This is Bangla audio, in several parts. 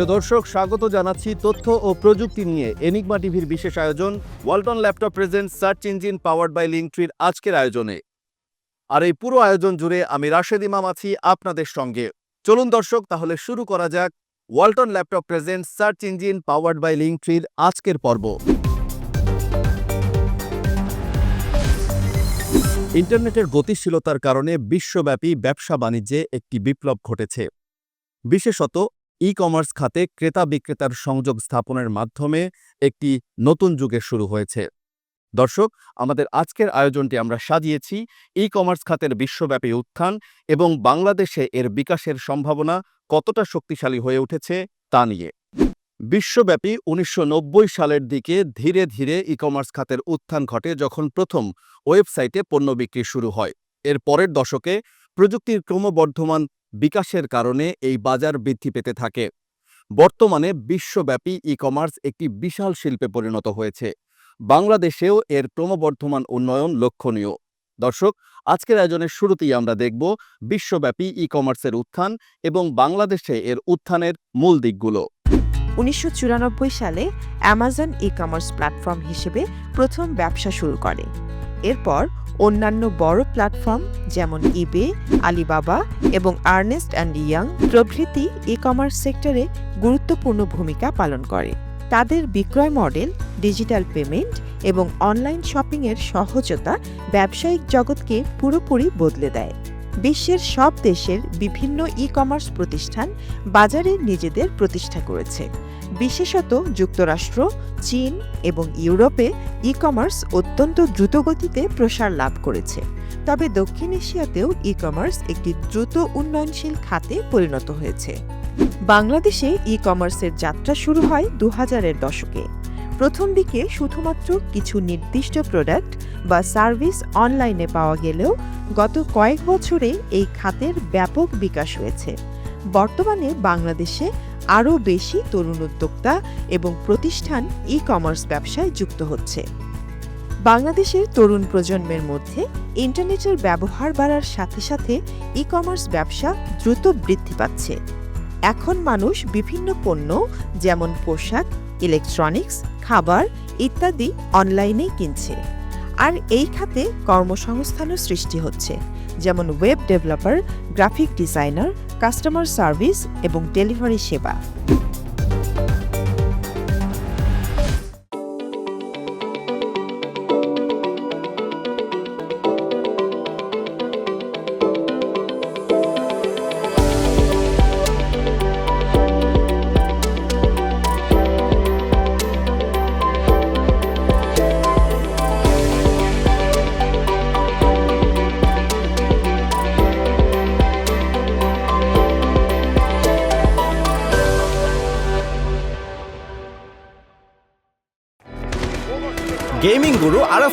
প্রিয় দর্শক, স্বাগত জানাচ্ছি তথ্য ও প্রযুক্তি নিয়ে এনিগমা টিভির বিশেষ আয়োজন। Walton laptop present search engine powered by লিঙ্কট্রির আজকের আয়োজনে। আর এই পুরো আয়োজন জুড়ে আমি রাশেদ ইমাম আছি আপনাদের সঙ্গে। চলুন দর্শক, তাহলে শুরু করা যাক। Walton laptop present search engine powered by লিঙ্কট্রির আজকের পর্ব। ইন্টারনেটের গতিশীলতার কারণে বিশ্বব্যাপী ব্যবসা বাণিজ্যে একটি বিপ্লব ঘটেছে। বিশেষত ই কমার্স খাতে ক্রেতা বিক্রেতার সংযোগ স্থাপনের মাধ্যমে একটি নতুন যুগের শুরু হয়েছে। দর্শক, আমাদের আজকের আয়োজনটি আমরা সাজিয়েছি ই কমার্স খাতের বিশ্বব্যাপী উত্থান এবং বাংলাদেশে এর বিকাশের সম্ভাবনা কতটা শক্তিশালী হয়ে উঠেছে তা নিয়ে। বিশ্বব্যাপী উনিশশো নব্বই সালের দিকে ধীরে ধীরে ই কমার্স খাতের উত্থান ঘটে যখন প্রথম ওয়েবসাইটে পণ্য বিক্রি শুরু হয়। এর পরের দশকে প্রযুক্তির ক্রমবর্ধমান বিকাশের কারণে এই বাজার বৃদ্ধি পেতে থাকে। বর্তমানে বিশ্বব্যাপী ই কমার্স একটি বিশাল শিল্পে পরিণত হয়েছে। বাংলাদেশেও এর ক্রমবর্ধমান উন্নয়ন লক্ষণীয়। দর্শক, আজকের আয়োজনের শুরুতেই আমরা দেখব বিশ্বব্যাপী ই কমার্সের উত্থান এবং বাংলাদেশে এর উত্থানের মূল দিকগুলো। উনিশশো চুরানব্বই সালে অ্যামাজন ই কমার্স প্ল্যাটফর্ম হিসেবে প্রথম ব্যবসা শুরু করে। এরপর অন্যান্য বড় প্ল্যাটফর্ম যেমন ইবে আলিবাবা এবং আর্নেস্ট অ্যান্ড ইয়াং প্রভৃতি ই কমার্স সেক্টরে গুরুত্বপূর্ণ ভূমিকা পালন করে। তাদের বিক্রয় মডেল ডিজিটাল পেমেন্ট এবং অনলাইন শপিংয়ের সহজতা ব্যবসায়িক জগৎকে পুরোপুরি বদলে দেয়। বিশ্বের সব দেশের বিভিন্ন ই কমার্স প্রতিষ্ঠান বাজারে নিজেদের প্রতিষ্ঠা করেছে। বিশেষত যুক্তরাষ্ট্র, চীন এবং ইউরোপে ই কমার্স অত্যন্ত দ্রুতগতিতে প্রসার লাভ করেছে। তবে দক্ষিণ এশিয়াতেও ই কমার্স একটি দ্রুত উন্নয়নশীল খাতে পরিণত হয়েছে। বাংলাদেশে ই কমার্সের যাত্রা শুরু হয় দু হাজারের দশকে। প্রথম দিকে শুধুমাত্র কিছু নির্দিষ্ট প্রোডাক্ট বা সার্ভিস অনলাইনে পাওয়া গেলেও গত কয়েক বছরে এই খাতের ব্যাপক বিকাশ হয়েছে। বর্তমানে বাংলাদেশে আরও বেশি তরুণ উদ্যোক্তা এবং প্রতিষ্ঠান ই কমার্স ব্যবসায় যুক্ত হচ্ছে। বাংলাদেশের তরুণ প্রজন্মের মধ্যে ইন্টারনেটের ব্যবহার বাড়ার সাথে সাথে ই কমার্স ব্যবসা দ্রুত বৃদ্ধি পাচ্ছে। এখন মানুষ বিভিন্ন পণ্য, যেমন পোশাক ইলেকট্রনিক্স খাবার ইত্যাদি অনলাইনেই কিনছে। আর এই খাতে কর্মসংস্থানও সৃষ্টি হচ্ছে, যেমন web developer graphic designer customer service এবং ডেলিভারি সেবা।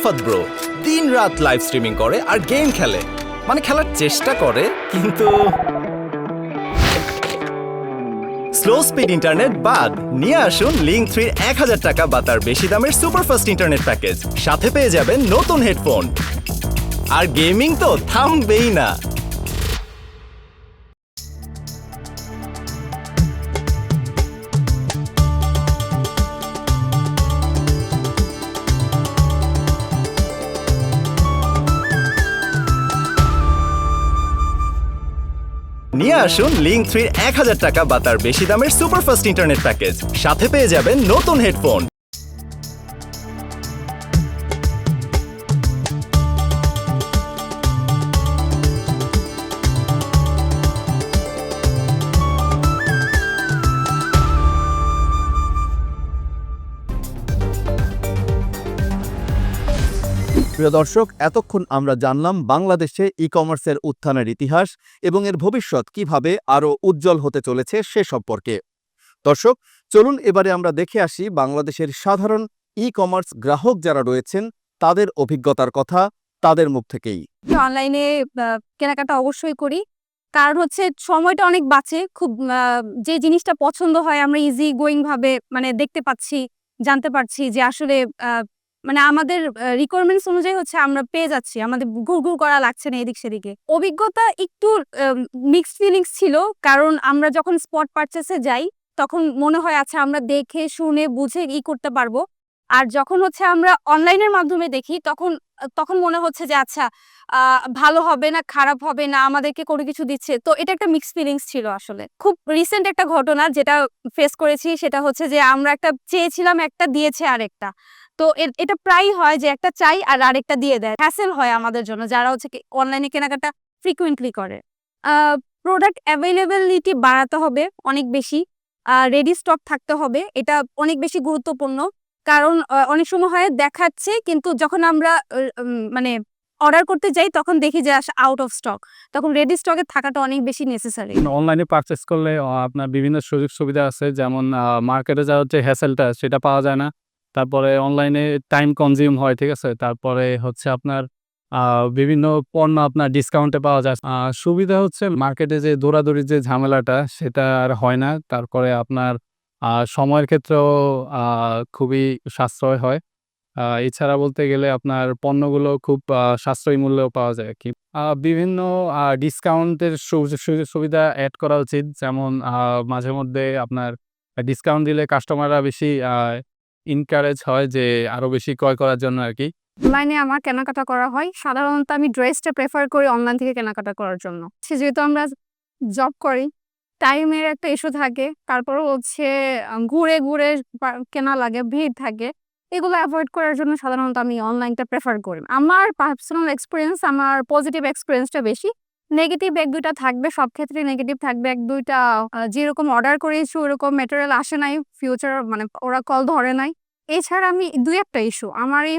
আরাফাত ব্রো দিন রাত লাইভ স্ট্রিমিং করে আর গেম খেলে। মানে খেলার চেষ্টা করে, কিন্তু স্লো স্পিড ইন্টারনেট বাদ, নিয়ে আসুন লিঙ্ক থ্রির এক হাজার টাকা বা তার বেশি দামের সুপারফাস্ট ইন্টারনেট প্যাকেজ সাথে পেয়ে যাবেন নতুন হেডফোন আর গেমিং তো থামবেই না। আসুন লিঙ্ক থ্রির এক হাজার টাকা বা তার বেশি দামের সুপারফাস্ট ইন্টারনেট প্যাকেজ সাথে পেয়ে যাবেন নতুন হেডফোন প্রিয় দর্শক, এতক্ষণ আমরা জানলাম বাংলাদেশে ই কমার্সের উত্থানের ইতিহাস এবং এর ভবিষ্যৎ কীভাবে আরও উজ্জ্বল হতে চলেছে সে সম্পর্কে। দর্শক, চলুন এবারে আমরা দেখে আসি বাংলাদেশের সাধারণ ই কমার্স গ্রাহক যারা রয়েছেন, তাদের অভিজ্ঞতার কথা, তাদের মুখ থেকেই। অনলাইনে কেনাকাটা অবশ্যই করি। কারণ হচ্ছে সময়টা অনেক বাঁচে, খুব যে জিনিসটা পছন্দ হয় আমরা ইজি গোয়িং ভাবে মানে দেখতে পাচ্ছি, জানতে পারছি যে আসলে মানে আমাদের রিকোয়ারমেন্টস অনুযায়ী হচ্ছে আমরা পেয়ে যাচ্ছি। আমাদের ঘুর ঘুর করা লাগছে না এদিক সেদিকে। অভিজ্ঞতা একটু মিক্সড ফিলিংস ছিল। কারণ আমরা যখন স্পট পারচেসে যাই, তখন মনে হয় আচ্ছা আমরা দেখে, শুনে, বুঝে ই করতে পারব। আর যখন হচ্ছে আমরা অনলাইনের মাধ্যমে দেখি, তখন তখন মনে হচ্ছে যে আচ্ছা ভালো হবে না, খারাপ হবে না, আমাদেরকে কোনো কিছু দিচ্ছে। তো এটা একটা মিক্স ফিলিংস ছিল আসলে। খুব রিসেন্ট একটা ঘটনা যেটা ফেস করেছি, সেটা হচ্ছে যে, আমরা একটা চেয়েছিলাম একটা, দিয়েছে আরেকটা। তো এটা প্রায়ই হয় যে একটা চাই আর আরেকটা দিয়ে দেয়। হ্যাসেল হয় আমাদের জন্য, যারা হচ্ছে অনলাইনে কেনাকাটা ফ্রিকুয়েন্টলি করে। প্রোডাক্ট অ্যাভেলেবিলিটি বাড়াতে হবে অনেক বেশি রেডি স্টক থাকতে হবে, এটা অনেক বেশি গুরুত্বপূর্ণ। কারণ অনেক সময় হয় দেখাচ্ছে কিন্তু যখন আমরা মানে অর্ডার করতে যাই তখন দেখি যে আউট অফ স্টক তখন রেডি স্টকে থাকাটা অনেক বেশি নেসেসারি অনলাইনে পারচেস করলে আপনার বিভিন্ন সুযোগ সুবিধা আছে, যেমন মার্কেটে যা হচ্ছে হ্যাসেলটা সেটা পাওয়া যায় না। তারপরে অনলাইনে টাইম কনজিউম হয়, ঠিক আছে? তারপরে হচ্ছে আপনার বিভিন্ন পণ্য আপনার ডিসকাউন্টে পাওয়া যায়। সুবিধা হচ্ছে মার্কেটে যে দৌড়াদৌড়ির যে ঝামেলাটা, সেটা আর হয় না। তারপরে আপনার সময়ের ক্ষেত্রেও খুবই সাশ্রয় হয়। এছাড়া বলতে গেলে আপনার পণ্যগুলো খুব সাশ্রয়ী মূল্যেও পাওয়া যায় কি বিভিন্ন ডিসকাউন্টের সুবিধা অ্যাড করা উচিত। যেমন মাঝে মধ্যে আপনার ডিসকাউন্ট দিলে কাস্টমাররা বেশি ইনকারেজ হয় যে আরও বেশি ক্রয় করার জন্য আর কি অনলাইনে আমার কেনাকাটা করা হয়। সাধারণত আমি ড্রেসটা প্রেফার করি অনলাইন থেকে কেনাকাটা করার জন্য। যেহেতু আমরা জব করি টাইমের একটা ইস্যু থাকে। তারপরে হচ্ছে ঘুরে ঘুরে কেনা লাগে, ভিড় থাকে। এগুলো অ্যাভয়েড করার জন্য সাধারণত আমি অনলাইনটা প্রেফার করি। আমার পার্সোনাল এক্সপিরিয়েন্স আমার পজিটিভ এক্সপিরিয়েন্সটা বেশি। নেগেটিভ এক, দুইটা থাকবে, সব ক্ষেত্রে নেগেটিভ থাকবে। এক, দুইটা যেরকম অর্ডার করেছি, ওরকম মেটেরিয়াল আসে নাই ফিউচার মানে ওরা কল ধরে নাই। এছাড়া আমি দুই একটা ইস্যু আমার এই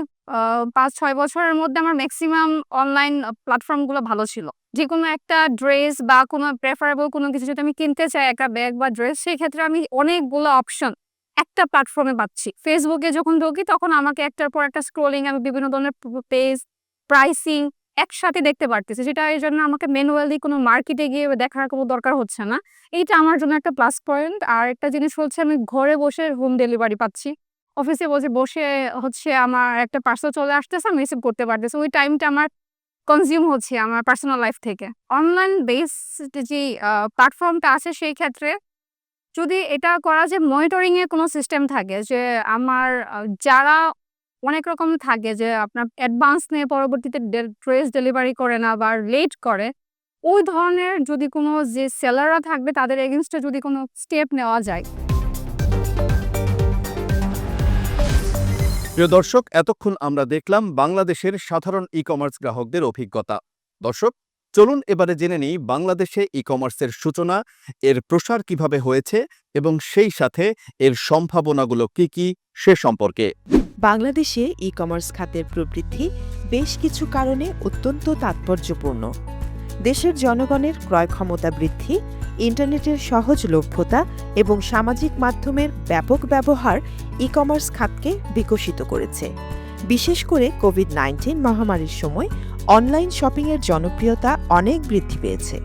পাঁচ, ছয় বছরের মধ্যে আমার ম্যাক্সিমাম অনলাইন প্ল্যাটফর্মগুলো ভালো ছিল। যে কোনো একটা ড্রেস বা কোনো প্রেফারেবল কোনো কিছু যদি আমি কিনতে চাই, একটা ব্যাগ বা ড্রেস সেই ক্ষেত্রে আমি অনেকগুলো অপশন একটা প্ল্যাটফর্মে পাচ্ছি। ফেসবুকে যখন ঢুকি, তখন আমাকে একটার পর একটা স্ক্রোলিং আমি বিভিন্ন ধরনের পেজ প্রাইসিং একসাথে দেখতে পারতেছি। যেটা এই জন্য আমাকে ম্যানুয়ালি কোনো মার্কেটে গিয়ে দেখার কোনো দরকার হচ্ছে না। এইটা আমার জন্য একটা প্লাস পয়েন্ট আর একটা জিনিস হচ্ছে আমি ঘরে বসে হোম ডেলিভারি পাচ্ছি। অফিসে বসে বসে হচ্ছে আমার একটা পার্সেল চলে আসতেছে, আমি রিসিভ করতে পারতেছি। ওই টাইমটা আমার কনজিউম হচ্ছে আমার পার্সোনাল লাইফ থেকে। অনলাইন বেসড যে প্ল্যাটফর্মটা আছে সেই ক্ষেত্রে যদি এটা করা যে মনিটরিংয়ের কোনো সিস্টেম থাকে যে আমার যারা অনেক রকম থাকে যে আপনার অ্যাডভান্স নিয়ে পরবর্তীতে ড্রেস ডেলিভারি করে না বা লেট করে। ওই ধরনের যদি কোনো যে সেলাররা থাকবে, তাদের এগেনস্টে যদি কোনো স্টেপ নেওয়া যায়। প্রিয় দর্শক, এতক্ষণ আমরা দেখলাম বাংলাদেশের সাধারণ ই কমার্স গ্রাহকদের অভিজ্ঞতা। দর্শক চলুন এবারে জেনে নিই বাংলাদেশে ই কমার্সের সূচনা, এর প্রসার কীভাবে হয়েছে এবং সেই সাথে এর সম্ভাবনাগুলো কি কি সে সম্পর্কে। বাংলাদেশে ই কমার্স খাতের প্রবৃদ্ধি বেশ কিছু কারণে অত্যন্ত তাৎপর্যপূর্ণ। দেশের জনগণের ক্রয় ক্ষমতা বৃদ্ধি, ইন্টারনেটের সহজলভ্যতা এবং সামাজিক মাধ্যমের ব্যাপক ব্যবহার ই কমার্স খাতকে বিকশিত করেছে। বিশেষ করে কোভিড নাইন্টিন মহামারীর সময় অনলাইন শপিংয়ের জনপ্রিয়তা অনেক বৃদ্ধি পেয়েছে।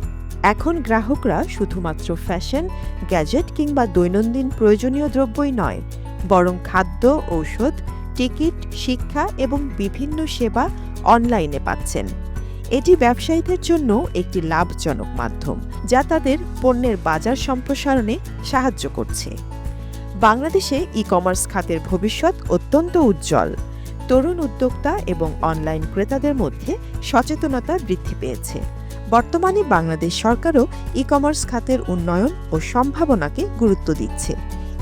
এখন গ্রাহকরা শুধুমাত্র ফ্যাশন, গ্যাজেট কিংবা দৈনন্দিন প্রয়োজনীয় দ্রব্যই নয়, বরং খাদ্য, ঔষধ, টিকিট, শিক্ষা এবং বিভিন্ন সেবা অনলাইনে পাচ্ছেন। এটি ব্যবসায়ীদের জন্য একটি লাভজনক মাধ্যম, যা তাদের পণ্যের বাজার সম্প্রসারণে সাহায্য করছে। বাংলাদেশে ই কমার্স খাতের ভবিষ্যৎ অত্যন্ত উজ্জ্বল। তরুণ উদ্যোক্তা এবং অনলাইন ক্রেতাদের মধ্যে সচেতনতা বৃদ্ধি পেয়েছে। বর্তমানে বাংলাদেশ সরকারও ই কমার্স খাতের উন্নয়ন ও সম্ভাবনাকে গুরুত্ব দিচ্ছে।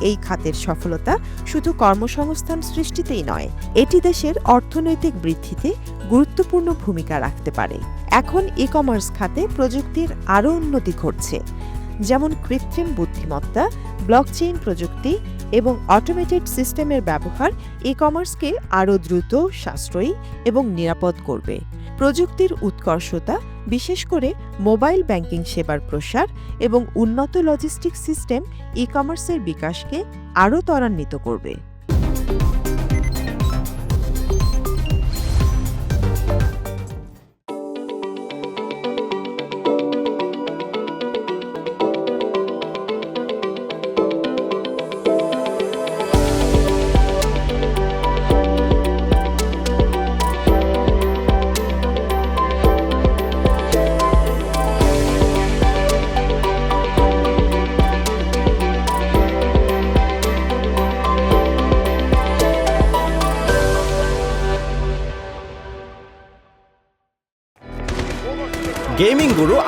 এই খাতের সফলতা শুধু কর্মসংস্থান সৃষ্টিতেই নয়, এটি দেশের অর্থনৈতিক বৃদ্ধিতে গুরুত্বপূর্ণ ভূমিকা রাখতে পারে। এখন ই কমার্স খাতে প্রযুক্তির আরও উন্নতি ঘটছে, যেমন কৃত্রিম বুদ্ধিমত্তা ব্লকচেইন প্রযুক্তি এবং অটোমেটেড সিস্টেমের ব্যবহার ই কমার্সকে আরও দ্রুত, সাশ্রয়ী এবং নিরাপদ করবে। প্রযুক্তির উৎকর্ষতা, বিশেষ করে মোবাইল ব্যাংকিং সেবার প্রসার এবং উন্নত লজিস্টিক সিস্টেম ই কমার্সের বিকাশকে আরও ত্বরান্বিত করবে।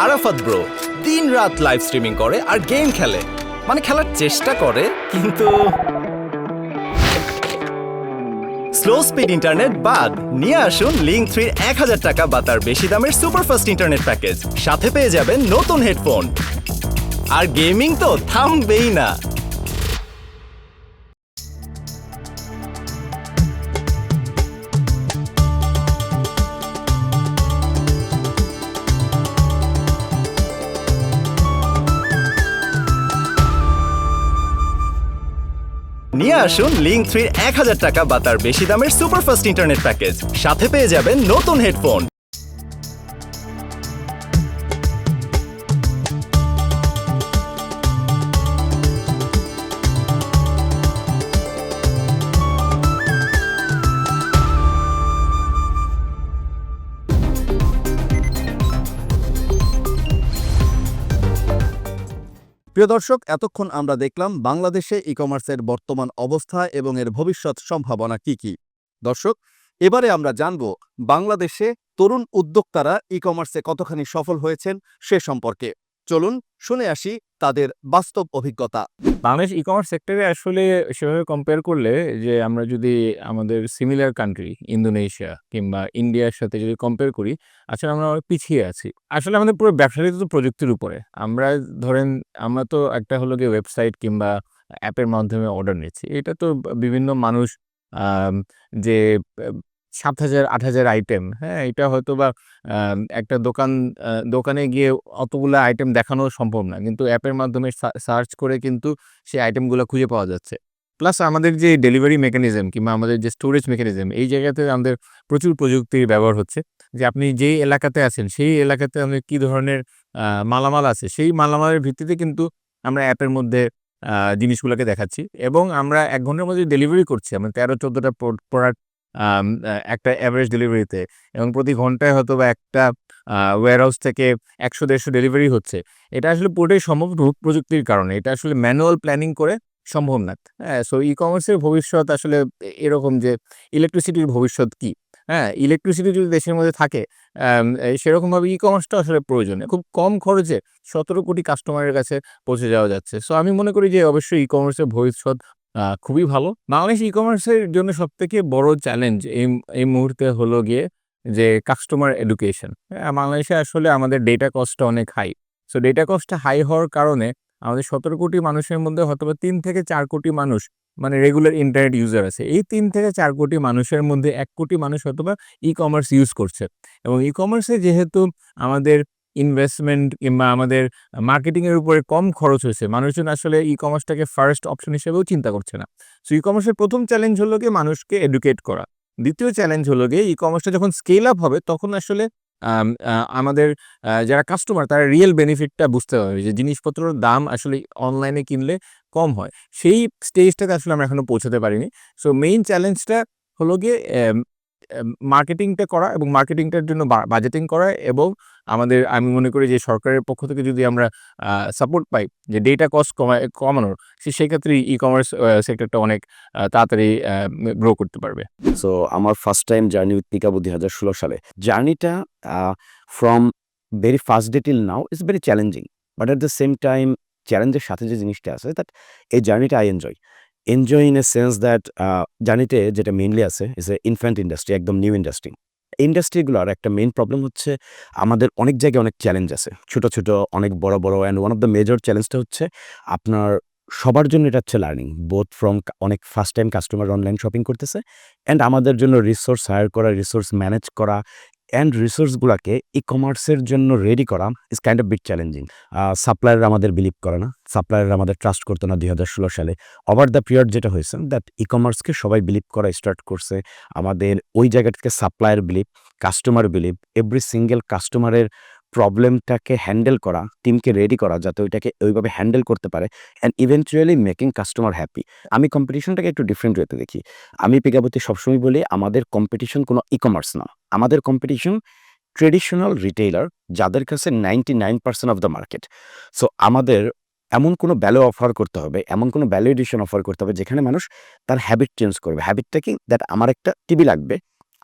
আরাফাত ব্রো দিন রাত লাইভ স্ট্রিমিং করে আর গেম খেলে। মানে খেলার চেষ্টা করে, কিন্তু স্লো স্পিড ইন্টারনেট বাদ, নিয়ে আসুন লিঙ্ক থ্রির এক হাজার টাকা বা তার বেশি দামের সুপারফাস্ট ইন্টারনেট প্যাকেজ সাথে পেয়ে যাবেন নতুন হেডফোন আর গেমিং তো থামবেই না। আসুন লিঙ্ক থ্রির এক হাজার টাকা বা তার বেশি দামের সুপারফাস্ট ইন্টারনেট প্যাকেজ সাথে পেয়ে যাবেন নতুন হেডফোন প্রিয় দর্শক, এতক্ষণ আমরা দেখলাম বাংলাদেশে ই কমার্সের বর্তমান অবস্থা এবং এর ভবিষ্যৎ সম্ভাবনা কি কি। দর্শক, এবারে আমরা জানব বাংলাদেশে তরুণ উদ্যোক্তারা ই কমার্সে কতখানি সফল হয়েছেন সে সম্পর্কে। চলুন শুনে আসি তাদের বাস্তব অভিজ্ঞতা। বাংলাদেশ ই কমার্স সেক্টরে আসলে সেভাবে কম্পেয়ার করলে যে আমরা যদি আমাদের সিমিলার কান্ট্রি ইন্দোনেশিয়া কিংবা ইন্ডিয়ার সাথে যদি কম্পেয়ার করি, আসলে আমরা অনেক পিছিয়ে আছি। আসলে আমাদের পুরো ব্যবসাটাই তো প্রযুক্তির উপরে। আমরা ধরেন, আমরা তো একটা হলো গিয়ে ওয়েবসাইট কিংবা অ্যাপের মাধ্যমে অর্ডার নিচ্ছি। এটা তো বিভিন্ন মানুষ যে সাত হাজার, আট হাজার আইটেম হ্যাঁ? এটা হয়তো বা একটা দোকান দোকানে গিয়ে অতগুলো আইটেম দেখানো সম্ভব না। কিন্তু অ্যাপের মাধ্যমে সার্চ করে কিন্তু সেই আইটেমগুলো খুঁজে পাওয়া যাচ্ছে। প্লাস আমাদের যে ডেলিভারি মেকানিজম কিংবা আমাদের যে স্টোরেজ মেকানিজম এই জায়গাতে আমাদের প্রচুর প্রযুক্তির ব্যবহার হচ্ছে। যে আপনি যেই এলাকাতে আছেন, সেই এলাকাতে আমাদের কী ধরনের মালামাল আছে, সেই মালামালের ভিত্তিতে কিন্তু আমরা অ্যাপের মধ্যে জিনিসগুলোকে দেখাচ্ছি। এবং আমরা এক ঘণ্টার মধ্যে ডেলিভারি করছি। আমরা তেরো, চোদ্দোটা প্রোডাক্ট একটা অ্যাভারেজ ডেলিভারিতে এবং প্রতি ঘন্টায় হয়তো বা একটা ওয়্যার হাউস থেকে একশো, দেড়শো ডেলিভারি হচ্ছে। এটা আসলে পুরোটাই সম্ভব প্রযুক্তির কারণে। এটা আসলে ম্যানুয়াল প্ল্যানিং করে সম্ভব না। হ্যাঁ সো ই কমার্সের ভবিষ্যৎ আসলে এরকম যে ইলেকট্রিসিটির ভবিষ্যৎ কি? হ্যাঁ ইলেকট্রিসিটি যদি দেশের মধ্যে থাকে সেরকমভাবে ই কমার্সটা আসলে প্রয়োজনীয় খুব কম খরচে সতেরো কোটি কাস্টমারের কাছে পৌঁছে যাওয়া যাচ্ছে। সো আমি মনে করি যে অবশ্যই ই কমার্সের ভবিষ্যৎ খুবই ভালো। বাংলাদেশ ই কমার্সের জন্য সব থেকে বড় চ্যালেঞ্জ এই এই মুহূর্তে হলো গিয়ে যে কাস্টমার এডুকেশন বাংলাদেশে আসলে আমাদের ডেটা কস্টটা অনেক হাই সো ডেটা কস্টটা হাই হওয়ার কারণে আমাদের সতেরো কোটি মানুষের মধ্যে হয়তো তিন থেকে চার কোটি মানুষ মানে রেগুলার ইন্টারনেট ইউজার আছে। এই তিন থেকে চার কোটি মানুষের মধ্যে এক কোটি মানুষ হয়তো বা ই কমার্স ইউজ করছে। এবং ই কমার্সে যেহেতু আমাদের ইনভেস্টমেন্ট কিংবা আমাদের মার্কেটিংয়ের উপরে কম খরচ হয়েছে। মানুষজন আসলে ই কমার্সটাকে ফার্স্ট অপশন হিসেবেও চিন্তা করছে না। সো ই কমার্সের প্রথম চ্যালেঞ্জ হলো গিয়ে মানুষকে এডুকেট করা। দ্বিতীয় চ্যালেঞ্জ হলো গিয়ে ই কমার্সটা যখন স্কেল আপ হবে, তখন আসলে আমাদের যারা কাস্টমার তারা রিয়েল বেনিফিটটা বুঝতে পারবে যে জিনিসপত্রের দাম আসলে অনলাইনে কিনলে কম হয়। সেই স্টেজটাতে আসলে আমরা এখনও পৌঁছাতে পারিনি। সো মেইন চ্যালেঞ্জটা হলো গিয়ে মার্কেটিংটা করা এবং মার্কেটিংটার জন্য বাজেটিং করা এবং আমাদের, আমি মনে করি যে সরকারের পক্ষ থেকে যদি আমরা সাপোর্ট পাই যে ডেটা কস্ট কমায় কমানোর সেক্ষেত্রে ই কমার্স সেক্টরটা অনেক তাড়াতাড়ি গ্রো করতে পারবে। সো আমার first time journey with Pickaboo দুই হাজার ষোলো সালে। জার্নিটা from very first day till now is very challenging but at the same time চ্যালেঞ্জের সাথে যে জিনিসটা আছে দ্যাট এই জার্নিটা I enjoy enjoy in a sense that জার্নিতে যেটা মেইনলি আছে ইজ এ ইনফ্যান্ট ইন্ডাস্ট্রি একদম নিউ ইন্ডাস্ট্রি ইন্ডাস্ট্রিগুলোর একটা মেইন প্রবলেম হচ্ছে আমাদের অনেক জায়গায় অনেক চ্যালেঞ্জ আছে। ছোট ছোট, অনেক বড় বড় and one of the major চ্যালেঞ্জটা হচ্ছে আপনার সবার জন্য এটা হচ্ছে লার্নিং বোথ ফ্রম অনেক first time customer online shopping করতেছে অ্যান্ড আমাদের জন্য রিসোর্স হায়ার করা রিসোর্স ম্যানেজ করা অ্যান্ড রিসোর্সগুলোকে ই কমার্সের জন্য রেডি করা is kind of bit challenging supplier আমাদের বিলিভ করে না সাপ্লায়ার আমাদের ট্রাস্ট করতো না দুই হাজার ষোলো সালে। ওভার দ্য পিরিয়ড যেটা হয়েছে দ্যাট ই কমার্সকে সবাই বিলিভ করা স্টার্ট করছে, আমাদের ওই জায়গা থেকে supplier believe customer believe every single কাস্টমারের প্রবলেমটাকে হ্যান্ডেল করা টিমকে রেডি করা, যাতে ওইটাকে ওইভাবে হ্যান্ডেল করতে পারে and eventually making customer happy আমি কম্পিটিশনটাকে একটু ডিফারেন্ট ওয়েতে দেখি। আমি পিকাবতী সবসময় বলি, আমাদের কম্পিটিশন কোনো ই কমার্স না। আমাদের কম্পিটিশন ট্রেডিশনাল রিটেইলার যাদের কাছে ninety nine percent of the market so আমাদের এমন কোনো ভ্যালু অফার করতে হবে, এমন কোনো ভ্যালু এডিশন অফার করতে হবে, যেখানে মানুষ তার হ্যাবিট চেঞ্জ করবে। হ্যাবিটটা কি দ্যাট আমার একটা টিভি লাগবে।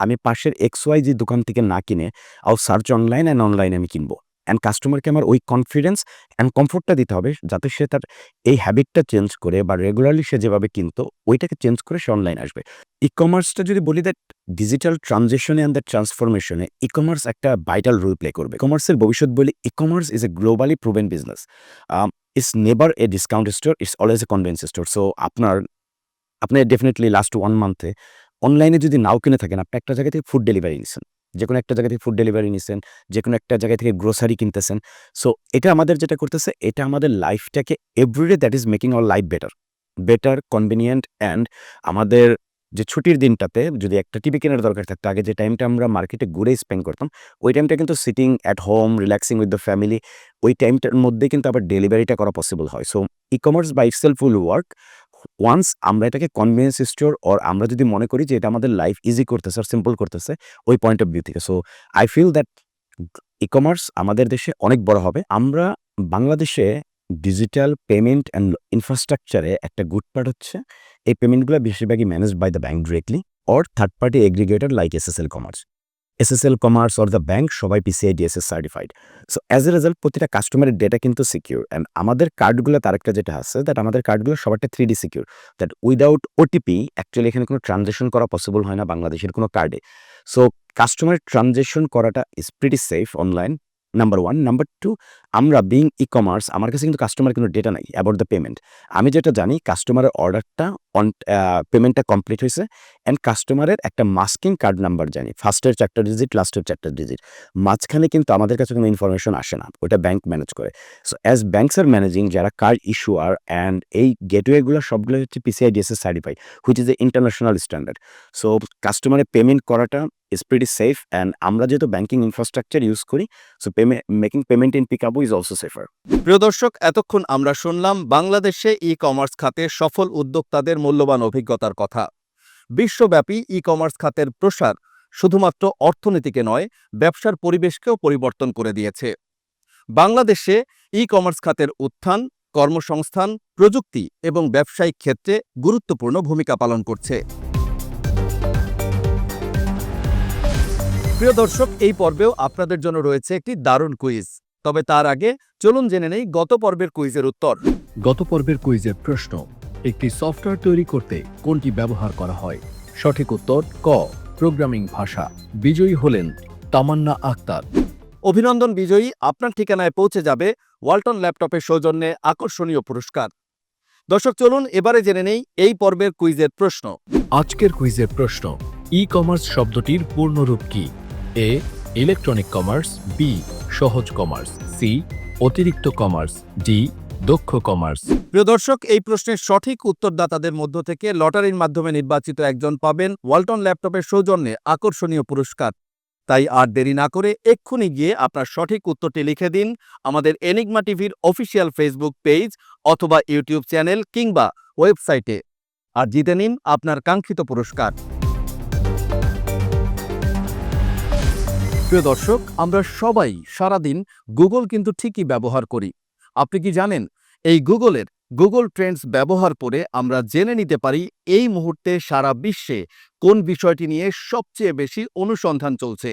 আমি পাশের এক্স ওয়াই জি দোকান থেকে না কিনে আও সার্চ অনলাইন অ্যান্ড অনলাইনে আমি কিনবো। অ্যান্ড কাস্টমারকে আমার ওই কনফিডেন্স অ্যান্ড কমফোর্টটা দিতে হবে যাতে সে তার এই হ্যাবিটটা চেঞ্জ করে বা রেগুলারলি সে যেভাবে কিনতো, ওইটাকে চেঞ্জ করে সে অনলাইন আসবে। ই কমার্সটা যদি বলি দ্যাট ডিজিটাল ট্রানজেকশনে অ্যান্ড দ্য ট্রান্সফরমেশনে ই কমার্স একটা ভাইটাল রোল প্লে করবে। কমার্সের ভবিষ্যৎ বলি e commerce is a globally proven business it's never a discount store it's always a convenience store so আপনার, আপনি ডেফিনেটলি লাস্ট ওয়ান মান্থে অনলাইনে যদি নাও কিনে থাকেন, আপনি একটা জায়গা থেকে ফুড ডেলিভারি নিচ্ছেন যে কোনো একটা জায়গা থেকে ফুড ডেলিভারি নিচ্ছেন যে কোনো একটা জায়গা থেকে গ্রোসারি কিনতেছেন। সো এটা আমাদের যেটা করতেছে, এটা আমাদের লাইফটাকে everyday that is making our life better better convenient and আমাদের যে ছুটির দিনটাতে যদি একটা টিভি কেনার দরকার থাকতো, আগে যে টাইমটা আমরা মার্কেটে ঘুরে স্পেন্ড করতাম, ওই টাইমটা কিন্তু sitting at home relaxing with the family ওই টাইমটার মধ্যে কিন্তু আবার ডেলিভারিটা করা পসিবল হয়। So e commerce by itself will work once আমরা এটাকে কনভিনিয়েন্স স্টোর অর আমরা যদি মনে করি যে এটা আমাদের লাইফ ইজি করতেছে আর সিম্পল করতেছে, ওই পয়েন্ট অফ ভিউ থেকে। So I feel that e commerce আমাদের দেশে অনেক বড় হবে। আমরা বাংলাদেশে ডিজিটাল পেমেন্ট অ্যান্ড ইনফ্রাস্ট্রাকচারে একটা গুড পার্ট হচ্ছে। এই পেমেন্টগুলো বেশিরভাগই manage by the bank directly or third party aggregator like S S SSL commerce SSL commerce or the bank সবাই PCI DSS certified so as a result প্রতিটা কাস্টমারের ডেটা কিন্তু সিকিউর অ্যান্ড আমাদের কার্ডগুলো তার একটা যেটা আছে দ্যাট আমাদের কার্ডগুলো সবারটা three D secure that without OTP actually এখানে কোনো ট্রানজেকশন করা পসিবল হয় না বাংলাদেশের কোনো কার্ডে সো কাস্টমারের ট্রানজেকশন করাটা is pretty safe online number one number two আমরা বিং ই কমার্স আমার কাছে কিন্তু কাস্টমার কিন্তু ডেটা নাই অ্যাবাউট দ্য পেমেন্ট আমি যেটা জানি কাস্টমারের অর্ডারটা অন পেমেন্টটা কমপ্লিট হয়েছে অ্যান্ড কাস্টমারের একটা মাস্কিং কার্ড নাম্বার জানি ফার্স্টের চারটা ডিজিট লাস্টের চারটা ডিজিট মাঝখানে কিন্তু আমাদের কাছে কোনো ইনফরমেশন আসে না, ওটা ব্যাংক ম্যানেজ করে। So as banks are managing যারা কার্ড ইস্যুয়ার অ্যান্ড এই গেটওয়েগুলো সবগুলো হচ্ছে PCI DSS certified which is a international standard so কাস্টমারের পেমেন্ট করাটা ইজ প্রিটি সেফ অ্যান্ড আমরা যেহেতু ব্যাংকিং ইনফ্রাস্ট্রাকচার ইউজ করি so payment making payment in peak is also safer প্রিয় দর্শক, এতক্ষণ আমরা শুনলাম বাংলাদেশে ই কমার্স খাতে সফল উদ্যোক্তাদের মূল্যবান অভিজ্ঞতার কথা। বিশ্বব্যাপী ই কমার্স খাতের প্রসার শুধুমাত্র অর্থনীতিকে নয়, ব্যবসার পরিবেশকেও পরিবর্তন করে দিয়েছে। বাংলাদেশে ই কমার্স খাতের উত্থান, কর্মসংস্থান, প্রযুক্তি এবং ব্যবসায়িক ক্ষেত্রে গুরুত্বপূর্ণ ভূমিকা পালন করছে। প্রিয় দর্শক, এই পর্বেও আপনাদের জন্য রয়েছে একটি দারুণ কুইজ। তবে তার আগে চলুন জেনে নেই গত পর্বের কুইজের উত্তর। গত পর্বের কুইজের প্রশ্ন একটি সফটওয়্যার তৈরি করতে কোনটি ব্যবহার করা হয়? সঠিক উত্তর ক। প্রোগ্রামিং ভাষা। বিজয়ী হলেন তামান্না আক্তার। অভিনন্দন বিজয়ী আপনার ঠিকানায় পৌঁছে যাবে ওয়ালটন ল্যাপটপের সৌজন্যে আকর্ষণীয় পুরস্কার। দর্শক চলুন এবারে জেনে নেই এই পর্বের কুইজের প্রশ্ন। আজকের কুইজের প্রশ্ন ই কমার্স শব্দটির পূর্ণরূপ কি? এ ইলেকট্রনিক কমার্স বি সহজ কমার্স, সি, অতিরিক্ত কমার্স, ডি, দক্ষ কমার্স। প্রিয় দর্শক, এই প্রশ্নের সঠিক উত্তরদাতাদের মধ্য থেকে লটারির মাধ্যমে নির্বাচিত একজন পাবেন ওয়ালটন ল্যাপটপের সৌজন্যে আকর্ষণীয় পুরস্কার। তাই আর দেরি না করে এক্ষুনি গিয়ে আপনার সঠিক উত্তরটি লিখে দিন আমাদের এনিগমা টিভির অফিসিয়াল ফেসবুক পেজ অথবা ইউটিউব চ্যানেল কিংবা ওয়েবসাইটে। আর জিতে নিন আপনার কাঙ্ক্ষিত পুরস্কার। প্রিয় দর্শক, আমরা সবাই সারাদিন গুগল কিন্তু ঠিকই ব্যবহার করি। আপনি কি জানেন, এই গুগলের গুগল ট্রেন্ডস ব্যবহার করে আমরা জেনে নিতে পারি এই মুহূর্তে সারা বিশ্বে কোন বিষয়টি নিয়ে সবচেয়ে বেশি অনুসন্ধান চলছে।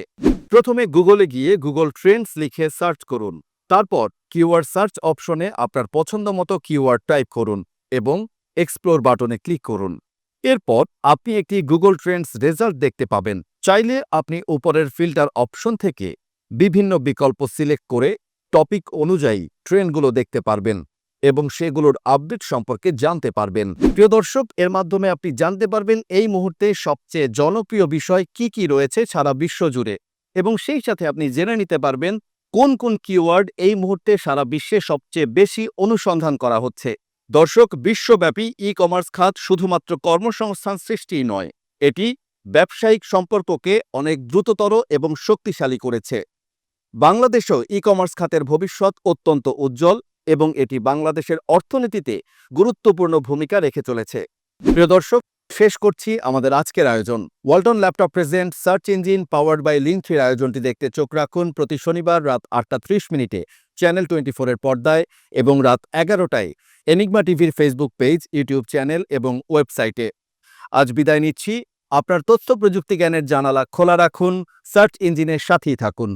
প্রথমে গুগলে গিয়ে গুগল ট্রেন্ডস লিখে সার্চ করুন। তারপর কিওয়ার্ড সার্চ অপশনে আপনার পছন্দ মতো কিওয়ার্ড টাইপ করুন এবং এক্সপ্লোর বাটনে ক্লিক করুন। এরপর আপনি একটি গুগল ট্রেন্ডস রেজাল্ট দেখতে পাবেন। চাইলে আপনি উপরের ফিল্টার অপশন থেকে বিভিন্ন বিকল্প সিলেক্ট করে টপিক অনুযায়ী ট্রেনগুলো দেখতে পারবেন এবং সেগুলোর আপডেট সম্পর্কে জানতে পারবেন। প্রিয় দর্শক, এর মাধ্যমে আপনি জানতে পারবেন এই মুহূর্তে সবচেয়ে জনপ্রিয় বিষয় কি কি রয়েছে সারা বিশ্ব জুড়ে এবং সেই সাথে আপনি জেনে নিতে পারবেন কোন কোন কিওয়ার্ড এই মুহূর্তে সারা বিশ্বে সবচেয়ে বেশি অনুসন্ধান করা হচ্ছে। দর্শক, বিশ্বব্যাপী ই কমার্স খাত শুধুমাত্র কর্মসংস্থান সৃষ্টিই নয়, এটি ব্যবসায়িক সম্পর্ককে অনেক দ্রুততর এবং শক্তিশালী করেছে। বাংলাদেশও ই কমার্স খাতের ভবিষ্যৎ অত্যন্ত উজ্জ্বল এবং এটি বাংলাদেশের অর্থনীতিতে গুরুত্বপূর্ণ ভূমিকা রেখে চলেছে। প্রিয় দর্শক, শেষ করছি আমাদের আজকের আয়োজন। Walton laptop present search engine powered by link থ্রির আয়োজনটি দেখতে চোখ রাখুন প্রতি শনিবার রাত আটটা ত্রিশ মিনিটে চ্যানেল টোয়েন্টি ফোরের পর্দায় এবং রাত এগারোটায় এনিগমা টিভির ফেসবুক পেজ ইউটিউব চ্যানেল এবং ওয়েবসাইটে আজ বিদায় নিচ্ছি। আপনার তথ্য প্রযুক্তি জ্ঞানের জানালা খোলা রাখুন সার্চ ইঞ্জিনের সাথেই থাকুন।